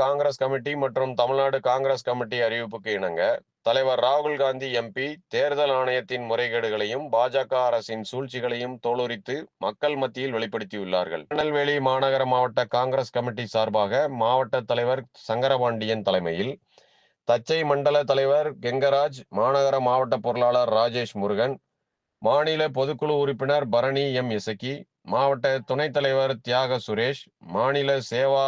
Congress committee மற்றும் Tamil Nadu Congress committee அறிவிப்புக்கு இணங்க தலைவர் ராகுல் காந்தி எம்பி தேர்தல் ஆணையத்தின் முறைகேடுகளையும் பாஜக அரசின் சூழ்ச்சிகளையும் தோலுரித்து மக்கள் மத்தியில் வெளிப்படுத்தியுள்ளார்கள். திருநெல்வேலி மாநகர மாவட்ட காங்கிரஸ் கமிட்டி சார்பாக மாவட்ட தலைவர் சங்கரபாண்டியன் தலைமையில் தச்சை மண்டல தலைவர் கெங்கராஜ் மாநகர மாவட்ட பொருளாளர் ராஜேஷ் முருகன் மாநில பொதுக்குழு உறுப்பினர் பரணி எம் இசக்கி மாவட்ட துணைத் தலைவர் தியாக சுரேஷ் மாநில சேவா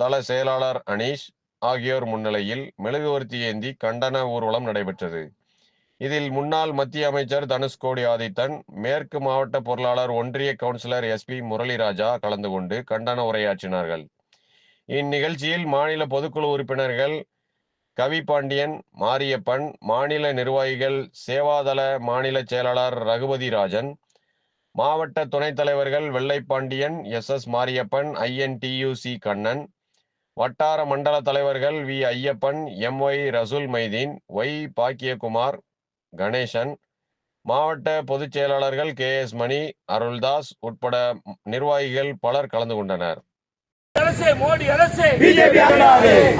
தள செயலாளர் அனீஷ் ஆகியோர் முன்னிலையில் மெழுகுவர்த்தி ஏந்தி கண்டன ஊர்வலம் நடைபெற்றது. இதில் முன்னாள் மத்திய அமைச்சர் தனுஷ்கோடி ஆதித்தன் மேற்கு மாவட்ட பொருளாளர் ஒன்றிய கவுன்சிலர் எஸ்பி முரளிராஜா கலந்து கொண்டு கண்டன உரையாற்றினார்கள். இந்நிகழ்ச்சியில் மாநில பொதுக்குழு உறுப்பினர்கள் கவி பாண்டியன் மாரியப்பன் மாநில நிர்வாகிகள் சேவாதள மாநில செயலாளர் ரகுபதி ராஜன் மாவட்ட துணைத் தலைவர்கள் Vellaipandian S S Mariappan INTUC Kannan வட்டார மண்டல தலைவர்கள் V. Ayyappan M. Y Rasool Maideen Y Bakkiyakumar Ganesan மாவட்ட பொதுச் செயலாளர்கள் கே. எஸ். மணி அருள்தாஸ் உட்பட நிர்வாகிகள் பலர் கலந்து கொண்டனர். மோடி அரசே!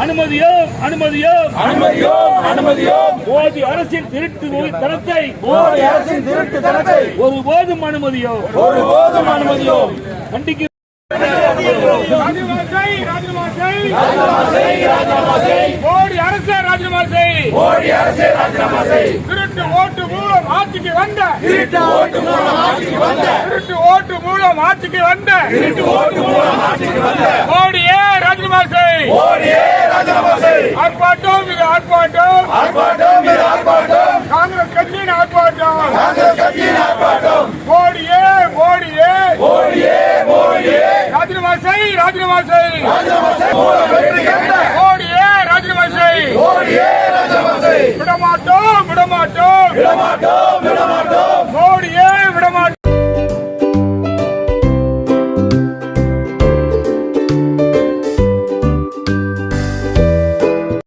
அனுமதியோம் அனுமதியோம்! அனுமதியோம் அனுமதியோம்! மோடி அரசின் திருட்டு மோடி அரசின் திருட்டு தனத்தை ஒருபோதும் அனுமதியோம்! ஒருபோதும் அனுமதியோம்! கண்டிக்க மோடி அரசே ராஜினாமா செய் மோடி அரசே ராஜினாமா செய் திருட்டு ஓட்டு மூலம் ஆட்சிக்கு வந்த. திருட்டு ஓட்டு மூலம் ஆட்சிக்கு வந்த. திருட்டு ஓட்டு மூலம் ஆட்சிக்கு வந்த. திருட்டு ஓட்டு மூலம் ஆட்சிக்கு வந்த. மோடியே ராஜினாமா செய் மோடியே ராஜினாமா செய் ஆர்ப்பாட்டம் இது ஆர்ப்பாட்டம். ஆர்ப்பாட்டம் ராஜினாமா செய் ஓடியே ராஜினாமா செய் விடமாட்டோம் விடமாட்டோம்!